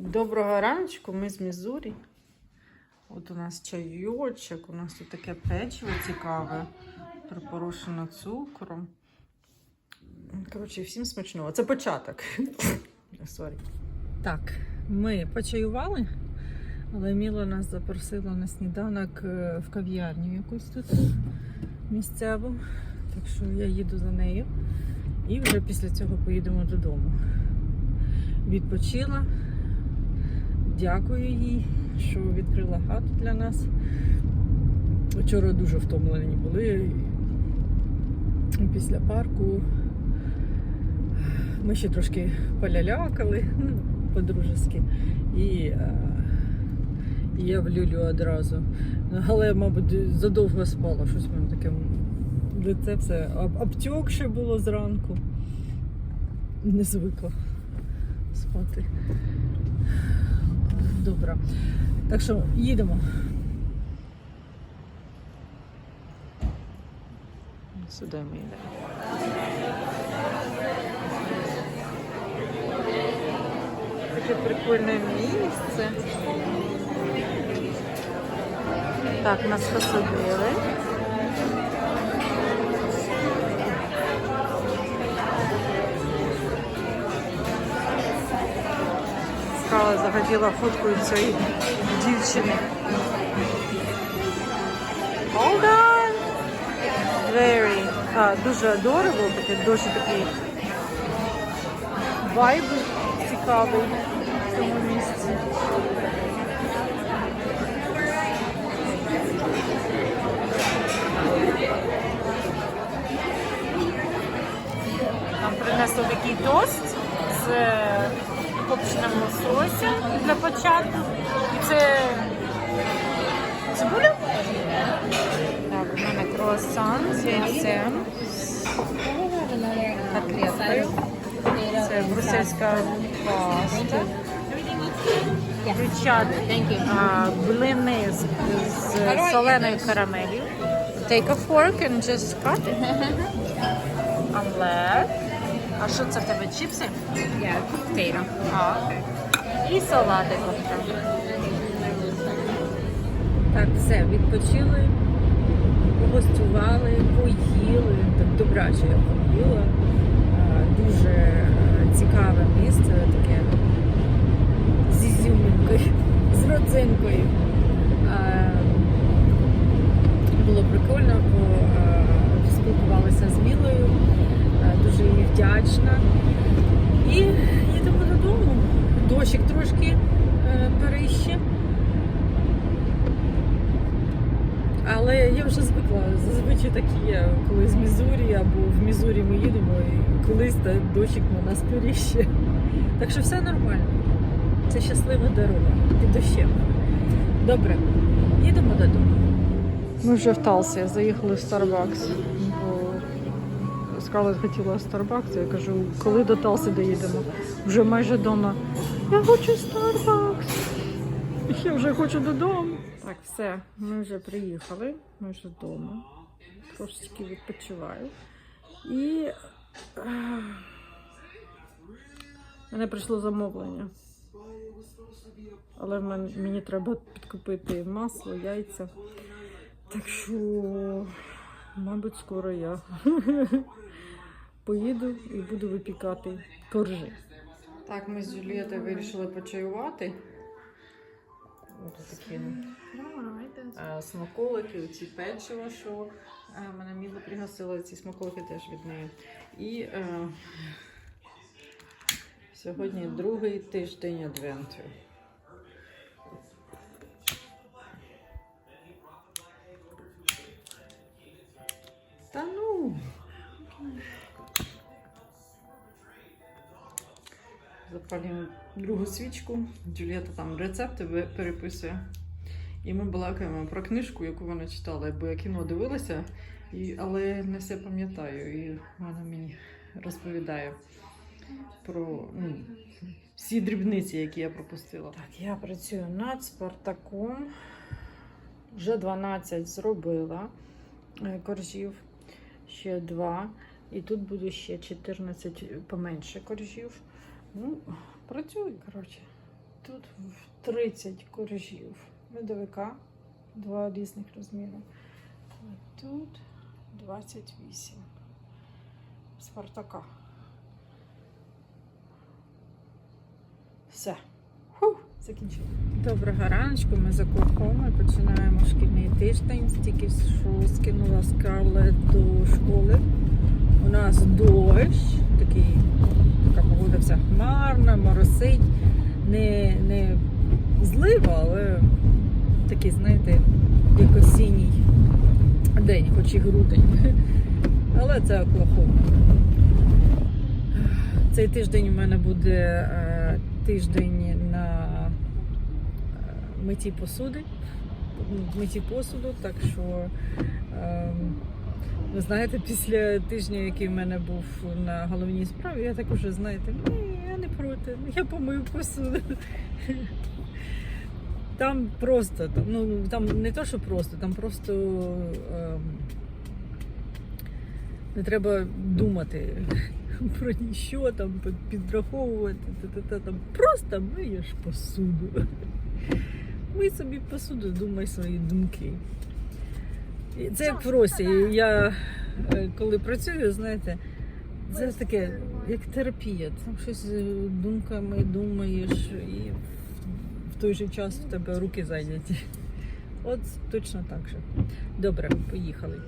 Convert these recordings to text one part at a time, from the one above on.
Доброго раночку, ми з Мізурі. От у нас чайочок, у нас тут таке печиво цікаве, припорошено цукром. Коротше, всім смачного. Це початок. Сорі. Так, ми почаювали, але Міла нас запросила на сніданок е, в кав'ярню якусь тут місцеву. Так що я їду за нею. І вже після цього поїдемо додому. Відпочила. Дякую їй, що відкрила хату для нас. Вчора дуже втомлені були. Після парку ми ще трошки полялякали ну, по-дружески. І, е, і я в люлю одразу. Але, мабуть, задовго спала, щось мене таке лице все об- обтьокше було зранку. Не звикла спати. Добре. Так що їдемо. Сюди ми йдемо. Таке прикольне місце. Так, нас посадили. Скала захотіла фоткою цієї дівчини. Hold on! Very. А, дуже adorable, таке, дуже такий вайб цікавий в цьому місці. Нам принесли такий тост з копченим лососем для початку. І це цибуля? Так, у мене круасан з яйцем, котлеткою. Це брусельська паста. Дівчат, блини з, з соленою карамелью. Take a fork and just cut it. Омлет. А що це в тебе? Чіпси? Yeah, potato. А, окей. І салатик. Так, все, відпочили, погостювали, поїли. Так добряче я поїла. Дуже е, цікаве місце, таке з ізюминкою, з родзинкою. Було прикольно, бо е, спілкувалися з Мілою, дуже їй вдячна. І їдемо додому. Дощик трошки е, перище. Але я вже звикла. Зазвичай такі є, коли з Мізурі або в Мізурі ми їдемо, і колись та дощик на нас періще. Так що все нормально. Це щаслива дорога під дощем. Добре, їдемо додому. Ми вже в Талсі, заїхали в Starbucks. Скарлет хотіла Starbucks, я кажу, коли до Талси доїдемо? Вже майже вдома. Я хочу Starbucks. Я вже хочу додому. Так, все, ми вже приїхали, ми вже вдома. Трошечки відпочиваю. І е, мене прийшло замовлення. Але мені треба підкупити масло, яйця. Так що, мабуть, скоро я поїду і буду випікати коржі. Так, ми з Джулієтою вирішили почаювати. Ось такі е, смаколики, ці печиво, що е, мене Міла пригостила, ці смаколики теж від неї. І е, сьогодні другий тиждень адвенту. Запалюємо другу свічку. Джулієта там рецепти переписує. І ми балакаємо про книжку, яку вона читала, бо я кіно дивилася, і, але не все пам'ятаю. І вона мені розповідає про ну, всі дрібниці, які я пропустила. Так, я працюю над Спартаком. Вже 12 зробила е, коржів, ще 2. І тут буде ще 14 поменше коржів. Ну, працюю, коротше. тут 30 коржів. Медовика, два різних розміри. Тут 28. Спартака. Все. Фух. Доброго раночку, ми за кухом. Ми починаємо шкільний тиждень. Тільки що скинула Скарлет до школи. У нас дощ, хмарна, моросить. Не, не злива, але такий, знаєте, як осінній день, хоч і грудень. Але це Оклахома. Цей тиждень у мене буде е, тиждень на е, митті посуди, митті посуду, так що е, ви знаєте, після тижня, який в мене був на головній справі, я так уже, знаєте, не проти, я помию посуду. Там просто, ну там не то, що просто, там просто ем, не треба думати про ніщо, там підраховувати, та-та-та, там просто миєш посуду. Мий собі посуду, думай свої думки. І Це як в. Я е, коли працюю, знаєте, це таке, як терапія. Там щось з думками думаєш, і в той же час в тебе руки зайняті. От точно так же. Добре, поїхали.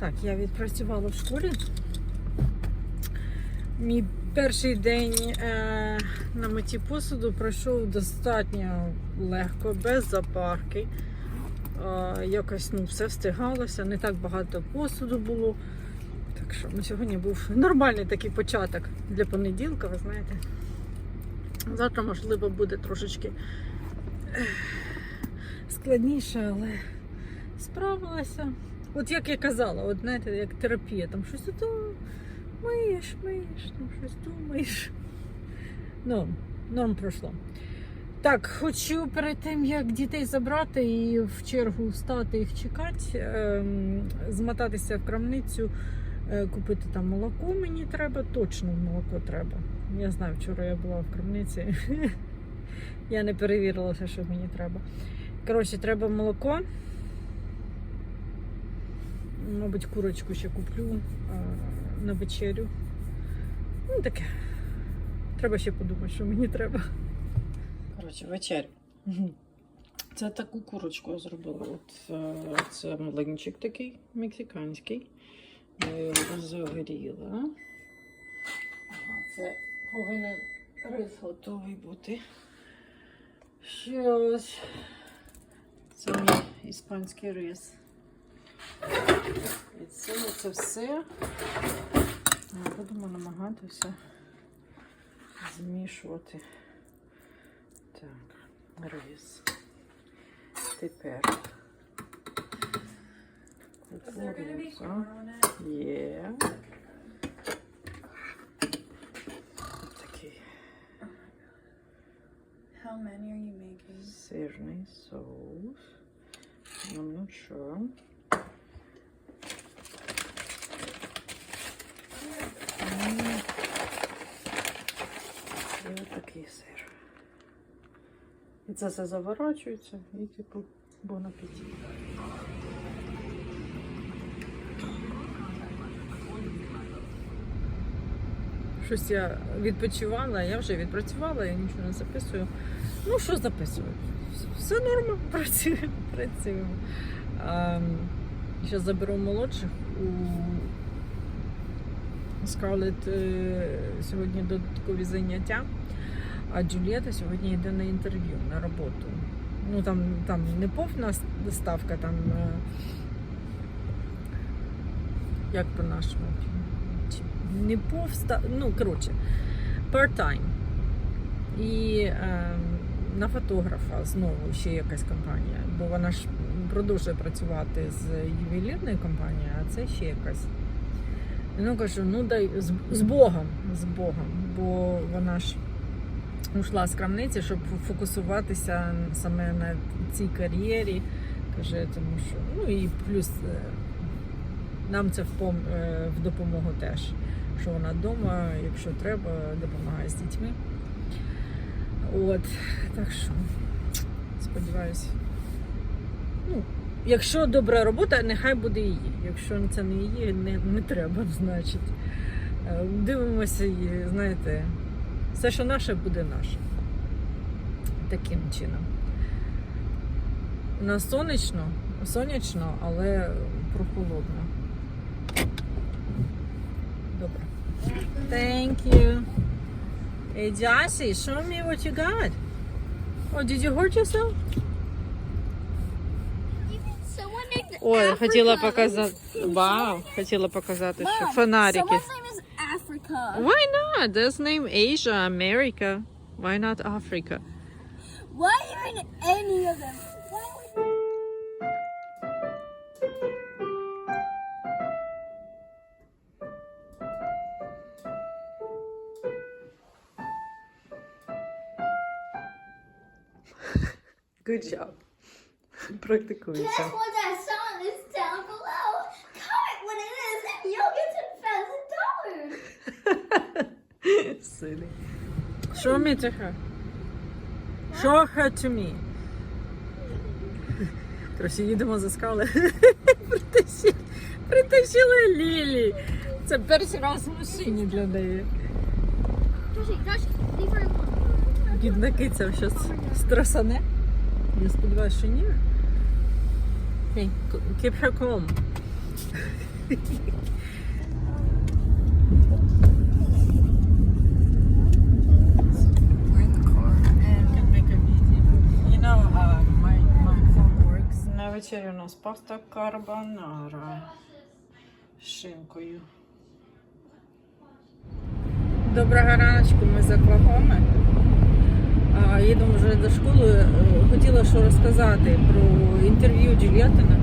Так, я відпрацювала в школі. Мій перший день е, на меті посуду пройшов достатньо легко, без запарки. Е, якось ну, все встигалося, не так багато посуду було. Так що ну, сьогодні був нормальний такий початок для понеділка, ви знаєте. Завтра, можливо, буде трошечки складніше, але справилася. От як я казала, от знаєте, як терапія, там щось миєш, миєш, там щось думаєш. Ну, норм пройшло. Так, хочу перед тим, як дітей забрати і в чергу стати їх чекати, ем, змотатися в крамницю, е, купити там молоко мені треба, точно молоко треба. Я знаю, вчора я була в крамниці. Я не перевірила все, що мені треба. Коротше, треба молоко. Мабуть, курочку ще куплю а, на вечерю. Ну, таке. Треба ще подумати, що мені треба. Коротше, вечеря. Це таку курочку я зробила. От е, це млинчик такий мексиканський. Я його загоріла. Це повинен рис готовий бути. Щось. Це мій іспанський рис. І це, це все. Ми будемо намагатися змішувати. Так, рис. Тепер. Кукурудза. Є. Такий сирний соус. I'm not sure. І ось сир. І це все заворачується і типу бон апетит. Щось я відпочивала, я вже відпрацювала, я нічого не записую. Ну, що записую? Все норма, працюємо, працюємо. Зараз заберу молодших у Скарлет е, сьогодні додаткові заняття, а Джулієта сьогодні йде на інтерв'ю на роботу. Ну там, там не повна ставка, там е, як по-нашому. Не повста, ну коротше, part-time. І е, на фотографа знову ще якась компанія, бо вона ж продовжує працювати з ювелірною компанією, а це ще якась. Ну кажу, ну дай з, з Богом, з Богом, бо вона ж ушла з крамниці, щоб фокусуватися саме на цій кар'єрі. Каже, тому що ну і плюс е, нам це е, в допомогу теж. Що вона вдома, якщо треба, допомагає з дітьми. От, так що сподіваюся. Ну, якщо добра робота, нехай буде її. Якщо це не її, не, не треба, значить. Е, Дивимося, знаєте, все, що наше, буде наше. Таким чином. У нас сонячно, сонячно, але прохолодно. Добре. Thank you. Hey, Jassy, show me what you got. Oh, did you hurt yourself? Ой, хотіла показати. Вау, хотіла показати, що фонарики. Someone's name is Africa. Why not? There's name Asia, America. Why not Africa? Why even any of them? Why would Good job. Практикується. Silly. Show me to her. Show her to me. Коротше, їдемо за скали. Притащили, притащили Лілі. Це перший раз в машині для неї. Бідна киця щось стресане. Я сподіваюся, що ні. Hey, keep her calm. Works. У нас паста карбонара з шинкою. Доброго раночку, ми за Клахоми. Їдемо вже до школи. Е, Хотіла що розказати про інтерв'ю Джульєтина.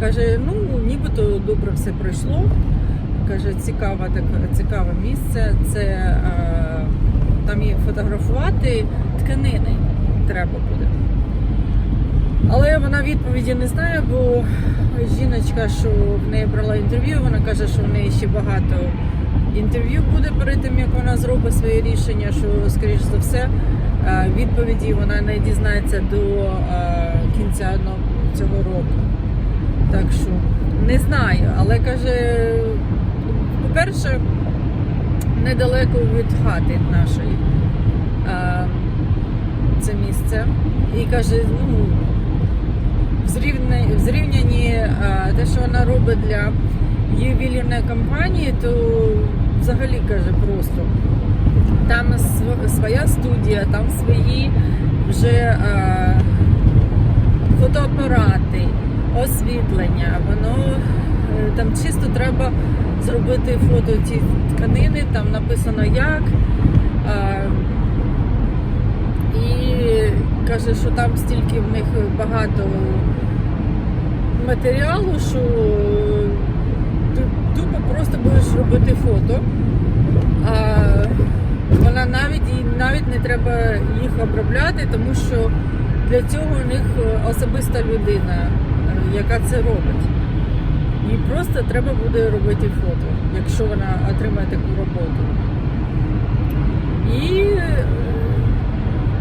Каже, ну нібито добре все пройшло. Каже, цікаве, так, цікаве місце. Це е, там і фотографувати тканини треба буде. Але вона відповіді не знає, бо жіночка, що в неї брала інтерв'ю, вона каже, що в неї ще багато інтерв'ю буде перед тим, як вона зробить своє рішення, що, скоріш за все, е, відповіді вона не дізнається до е, кінця ну, цього року. Так що не знаю, але каже, по-перше, недалеко від хати нашої е, це місце. І каже, ну, в е, те, що вона робить для ювелірної компанії, то взагалі каже просто. Там своя студія, там свої вже е, фотоапарати, освітлення. Воно е, там чисто треба зробити фото ці тканини, там написано як. І каже, що там стільки в них багато матеріалу, що ти тупо просто будеш робити фото. А вона навіть і навіть не треба їх обробляти, тому що для цього у них особиста людина, яка це робить. Їй просто треба буде робити фото, якщо вона отримає таку роботу. І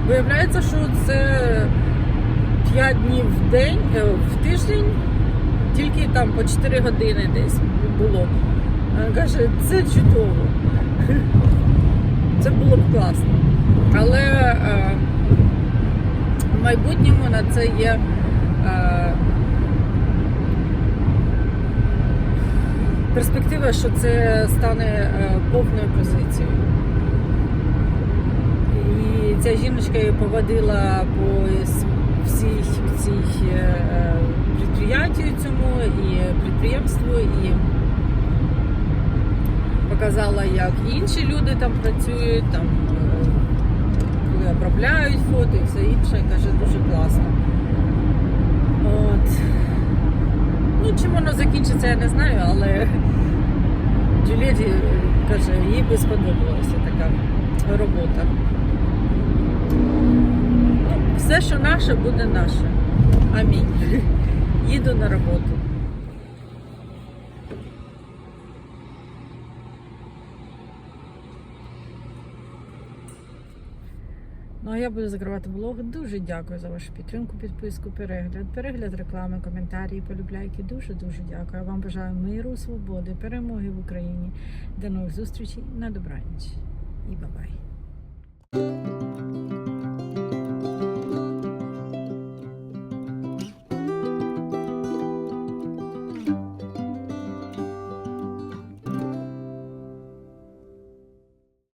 виявляється, що це 5 днів в день, е, в тиждень, тільки там по 4 години десь було. Каже, це чудово. Це було б класно. Але е, в майбутньому на це є е, перспектива, що це стане е, повною позицією. І ця жіночка її поводила по всій цій е, підприємстві цьому і підприємству, і показала, як інші люди там працюють, там е, коли обробляють фото і все інше. Каже, дуже класно. От. Ну, чим воно закінчиться, я не знаю, але Джулієті каже, їй би сподобалося така робота. Все, що наше, буде наше. Амінь. Їду на роботу. Ну а я буду закривати блог. Дуже дякую за вашу підтримку, підписку, перегляд, перегляд реклами, коментарі, полюбляйки. Дуже дуже дякую. Я вам бажаю миру, свободи, перемоги в Україні. До нових зустрічей на добраніч і бабай.